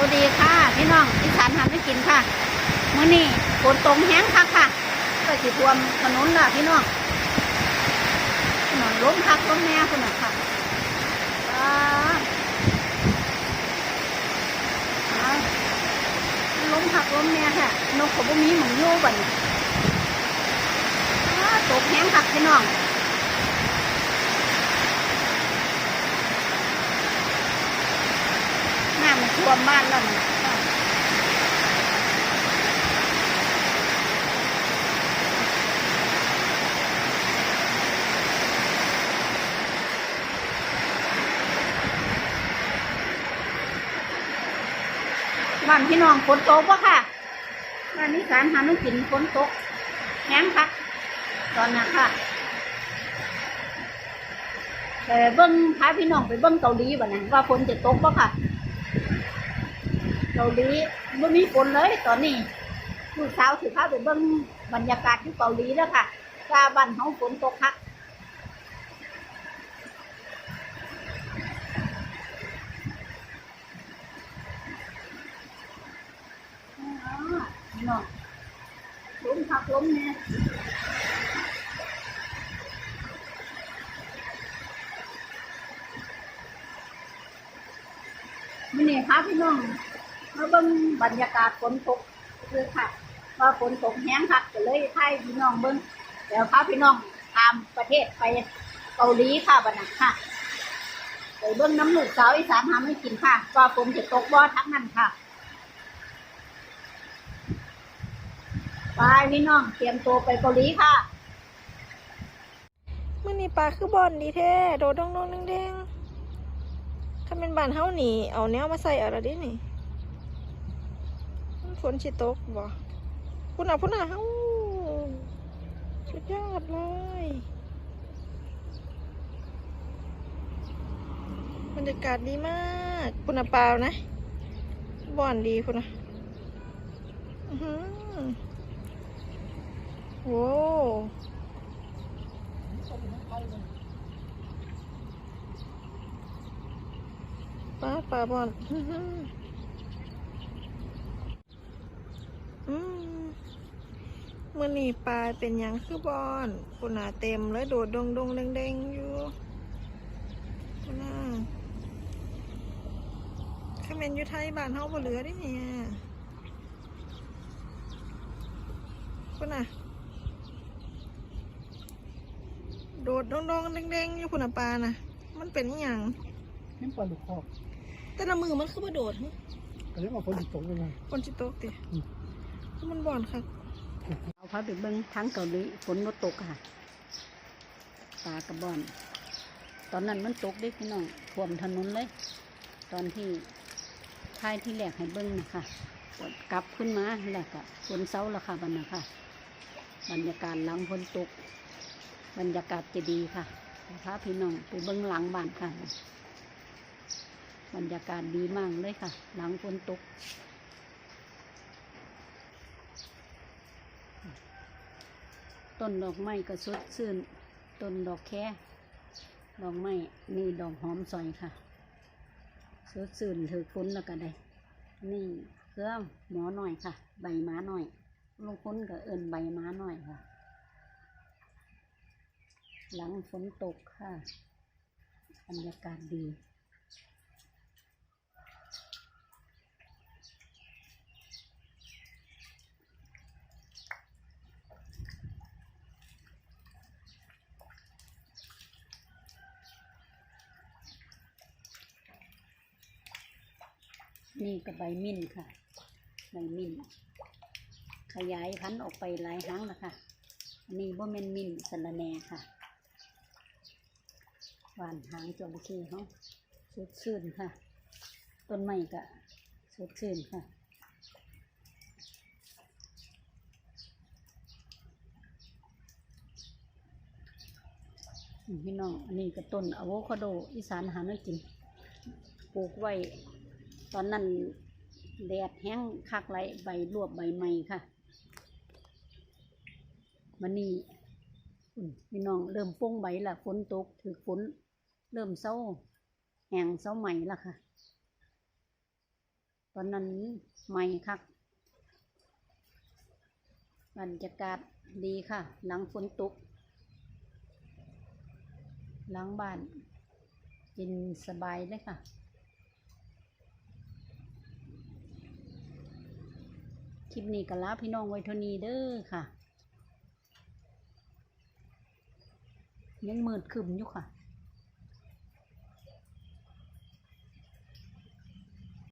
วัสดีค่ะพี่น้องอีสานทำให้กินค่ะมื้อนี้ฝนตกแห้งคักค่ะก็สิท่วมถนนล่ะพี่น้องถนนล้มคักล้มแน่คนน่ะค่ะล้มคักล้มแน่ค่ะนกเขาบ่มีหมองอยู่บันตกแห้งคักพี่น้อง น้ำมันท่ วมบ้านแล้วนะบ้านพี่น้องฝนตกปะค่ะบ้านนี้การหาน้ำกินฝนตกแห้งคักตอนนั้นค่ะแต่เบิ้งพาพี่น้องไปเบิ้งเกาหลีบ่นะว่าฝนจะตกปะค่ะ กาหลีไม่มีฝนเลยตอนนี้ผู้สาวถือข้าไปเบิ่งบรรยากาศที่เกาหลีแล้วค่ะว่าบ้านเขาฝนตกคักอ๋อนี่นาะล้มคักล้มเนี่ยมินี่ค่ะพี่น้อง มาเบิ่งบรรยากาศฝนตกคือค่ะว่าฝนตกแห้งคักก็เลยให้พี่น้องเบิ่งเดี๋ยวพาพี่น้องตามประเทศไปเกาหลีค่ะบัดนั้นค่ะไปเบิ่งน้ำหลูกสาวอีสานทำให้กินค่ะว่าฝนจะตกบ่ทั้งนั้นค่ะไปพี่น้องเตรียมตัวไปเกาหลีค่ะมันนี่ปลาคือบอลดีแท้โดดดงดงแดงแดงถ้าเป็นบานเฮาหนีเอาแนวมาใส่อะไรดินี่ ฝนชิตกบ่พุ่นอะพุ่นอะเฮาสุดยอดเลยบรรยากาศดีมากพุ่นอะเปล่านะ บ่อนดีพุ่นอะอื้อหือโว้ปลาปลาบอน อื้อหืออืมมื่อนี่ปลาเป็นหยังคือบอนปุนาเต็มเลยโดดดงดงแดงแดงๆอยู่ปุนาข้าเมนอยู่ไทยบ้านเฮาบ่เหลือได้เนี่ยปุนาโดดดงดงแดงแดงๆอยู่ปุนาปลาน่ะ มันเป็นอหย่างนี่ปลาลูกคอกแต่ละมือมันคือบ่โดดหึอันนี้มาฝนตกเลยไงคนจิตกติอืม มันบ่อนค่ะเอาพาไปเบิ่งทั้งเกาหลีฝนบ่ตกค่ะปลากระบอน ตอนนั้นมันตกเด้พี่น้องท่วมถนนเลย ตอนที่ท้ายที่แรกให้เบิ่งนะคะกลับขึ้นมาแหล้วก็ฝนเซาแล้วค่ะบันนะค่ะบรรยากาศหลังฝนตก บรรยากาศจะดีค่ะพาพี่น้องไปเบิ่งหลังบ้านค่ะ บรรยากาศดีมากเลยค่ะ หลังฝนตก ต้นดอกไม้ก็สดชื่น ต้นดอกแค่ดอกไม้นี่ดอกหอมซอยค่ะสดชื่นถือฝนแล้วก็ได้ นี่เครื่องหมอหน่อยค่ะ ใบม้าหน่อยลงพ้นก็เอินใบม้าหน่อยค่ะ หลังฝนตกค่ะบรรยากาศดี นี่ก็ใบมิ้นค่ะ ใบมิ้น ขยายพันธุ์ออกไปหลายครั้งนะคะอันนี้บ่แม่นมิ้นสะระแหนค่ะหวานหางจระเข้เขาสดชื่นค่ะ ต้นไม้ก็สดชื่นค่ะพี่น้อง อันนี้ก็ต้นอะโวคาโด อีสานหาไม่กิน ปลูกไว้ ตอนนั้นแดดแห้งคักไรใบรวบใบใหม่ค่ะมันนี่อุ่นพี่น้องเริ่มโป้งใบละฝนตกถือฝนเริ่มเศร้าแห้งเศร้าใหม่ละค่ะ ตอนนั้นใหม่คักบรรยากาศดีค่ะ หลังฝนตก หลังบ้านเย็นสบายเลยค่ะ คลิปนี้ก็ลาพี่น้องไว้เท่านี้เด้อค่ะ ยังมืดคึมอยู่ค่ะ